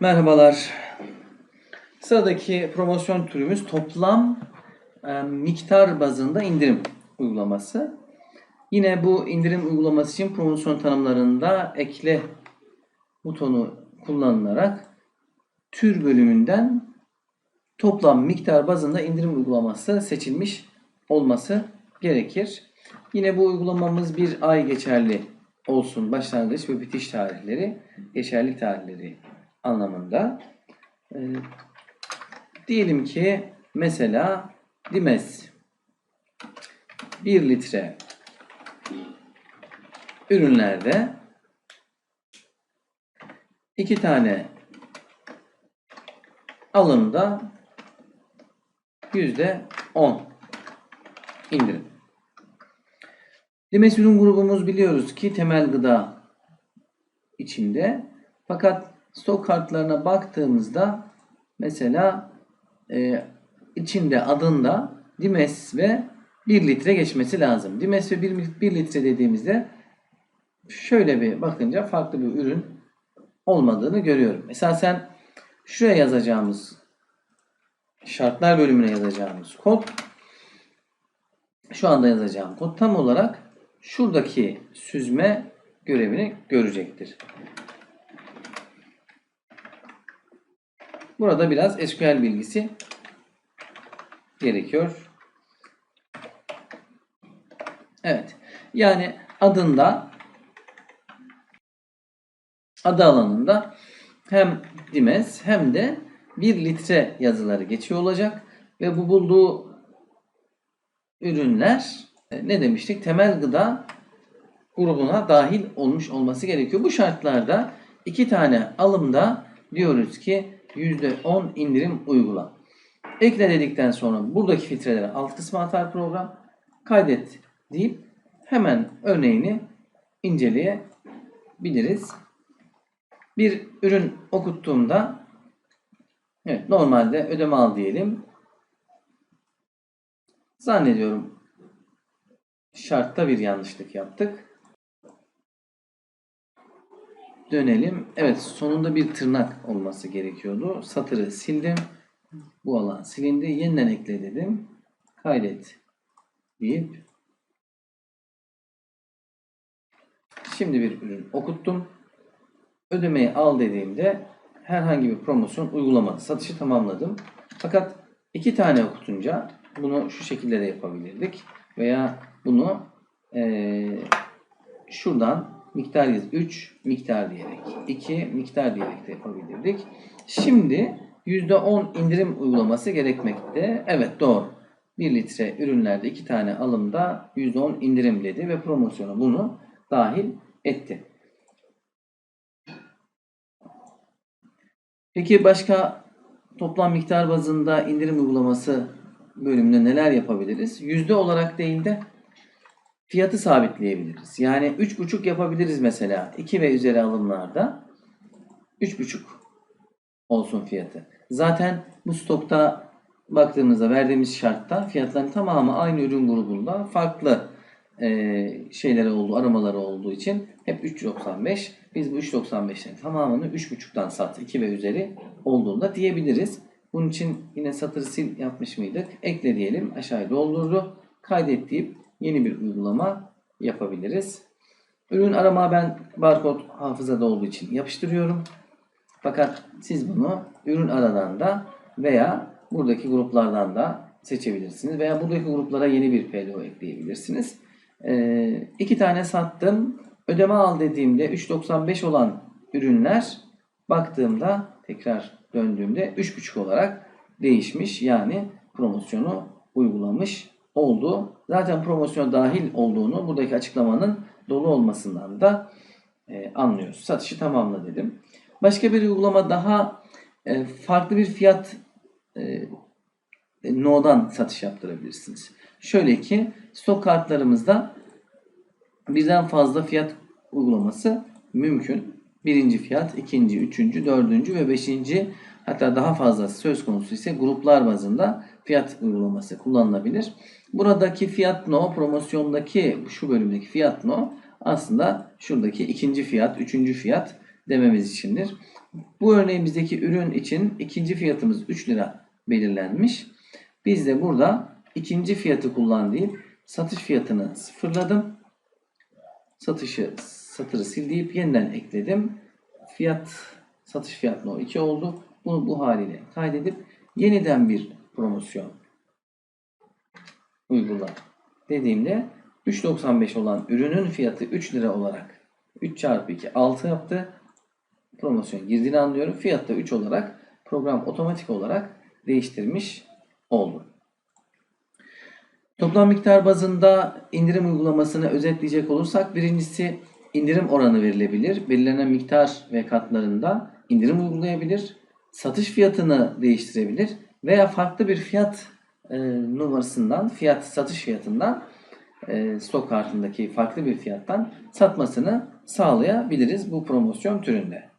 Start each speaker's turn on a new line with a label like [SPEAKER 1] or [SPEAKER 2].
[SPEAKER 1] Merhabalar. Sıradaki promosyon türümüz toplam e, miktar bazında indirim uygulaması. Yine bu indirim uygulaması için promosyon tanımlarında ekle butonu kullanılarak tür bölümünden toplam miktar bazında indirim uygulaması seçilmiş olması gerekir. Yine bu uygulamamız bir ay geçerli olsun. Başlangıç ve bitiş tarihleri, geçerli tarihleri anlamında. Ee, diyelim ki mesela Dimes 1 litre ürünlerde iki tane alımda yüzde on indirim. Dimes ürün grubumuz biliyoruz ki temel gıda içinde. Fakat stok kartlarına baktığımızda mesela e, içinde adında Dimes ve 1 litre geçmesi lazım. Dimes ve 1, 1 litre dediğimizde şöyle bir bakınca farklı bir ürün olmadığını görüyorum. Mesela sen şuraya yazacağımız şartlar bölümüne yazacağımız kod şu anda yazacağım kod tam olarak şuradaki süzme görevini görecektir. Burada biraz SQL bilgisi gerekiyor. Evet. Yani adında adı alanında hem Dimes hem de 1 litre yazıları geçiyor olacak ve bu bulduğu ürünler e, ne demiştik? Temel gıda grubuna dahil olmuş olması gerekiyor. Bu şartlarda iki tane alımda diyoruz ki %10 indirim uygula. Ekle dedikten sonra buradaki filtreleri alt kısma atar program. Kaydet deyip hemen örneğini inceleyebiliriz. Bir ürün okuttuğumda evet normalde ödeme al diyelim. Zannediyorum şartta bir yanlışlık yaptık. Dönelim. Evet sonunda bir tırnak olması gerekiyordu. Satırı sildim. Bu alan silindi. Yeniden ekle dedim. Kaydet deyip şimdi bir ürün okuttum. Ödemeyi al dediğimde herhangi bir promosyon uygulamadı. Satışı tamamladım. Fakat iki tane okutunca bunu şu şekilde de yapabilirdik. Veya bunu eee, şuradan miktar yaz 3 miktar diyerek 2 miktar diyerek de yapabilirdik. Şimdi %10 indirim uygulaması gerekmekte. Evet doğru. 1 litre ürünlerde 2 tane alımda %10 indirim dedi ve promosyona bunu dahil etti. Peki başka toplam miktar bazında indirim uygulaması bölümünde neler yapabiliriz? Yüzde olarak değil de fiyatı sabitleyebiliriz. Yani 3,5 yapabiliriz mesela. 2 ve üzeri alımlarda 3,5 olsun fiyatı. Zaten bu stokta baktığımızda verdiğimiz şartta fiyatların tamamı aynı ürün grubunda farklı e, şeyleri olduğu, aramaları olduğu için hep 3.95. Biz bu 3.95'lerin tamamını 3.5'tan sat 2 ve üzeri olduğunda diyebiliriz. Bunun için yine satır sil yapmış mıydık? Ekle diyelim. Aşağıya doldurdu. Kaydet deyip yeni bir uygulama yapabiliriz. Ürün arama ben barkod hafızada olduğu için yapıştırıyorum. Fakat siz bunu ürün aradan da veya buradaki gruplardan da seçebilirsiniz. Veya buradaki gruplara yeni bir PLO ekleyebilirsiniz. Ee, iki tane sattım. Ödeme al dediğimde 3.95 olan ürünler baktığımda tekrar döndüğümde 3.5 olarak değişmiş. Yani promosyonu uygulamış oldu. Zaten promosyon dahil olduğunu buradaki açıklamanın dolu olmasından da e, anlıyoruz. Satışı tamamla dedim. Başka bir uygulama daha e, farklı bir fiyat e, no'dan satış yaptırabilirsiniz. Şöyle ki stok kartlarımızda birden fazla fiyat uygulaması mümkün. Birinci fiyat, ikinci, üçüncü, dördüncü ve beşinci hatta daha fazlası söz konusu ise gruplar bazında fiyat uygulaması kullanılabilir. Buradaki fiyat no, promosyondaki şu bölümdeki fiyat no aslında şuradaki ikinci fiyat, üçüncü fiyat dememiz içindir. Bu örneğimizdeki ürün için ikinci fiyatımız 3 lira belirlenmiş. Biz de burada ikinci fiyatı kullan deyip satış fiyatını sıfırladım. Satışı satırı sil deyip yeniden ekledim. Fiyat satış fiyat no 2 oldu. Bunu bu haliyle kaydedip yeniden bir promosyon uygula dediğimde 3.95 olan ürünün fiyatı 3 lira olarak 3 çarpı 2 6 yaptı. Promosyon girdiğini anlıyorum. Fiyat da 3 olarak program otomatik olarak değiştirmiş oldu. Toplam miktar bazında indirim uygulamasını özetleyecek olursak birincisi indirim oranı verilebilir. Belirlenen miktar ve katlarında indirim uygulayabilir. Satış fiyatını değiştirebilir veya farklı bir fiyat e, numarasından, fiyat satış fiyatından e, stok kartındaki farklı bir fiyattan satmasını sağlayabiliriz bu promosyon türünde.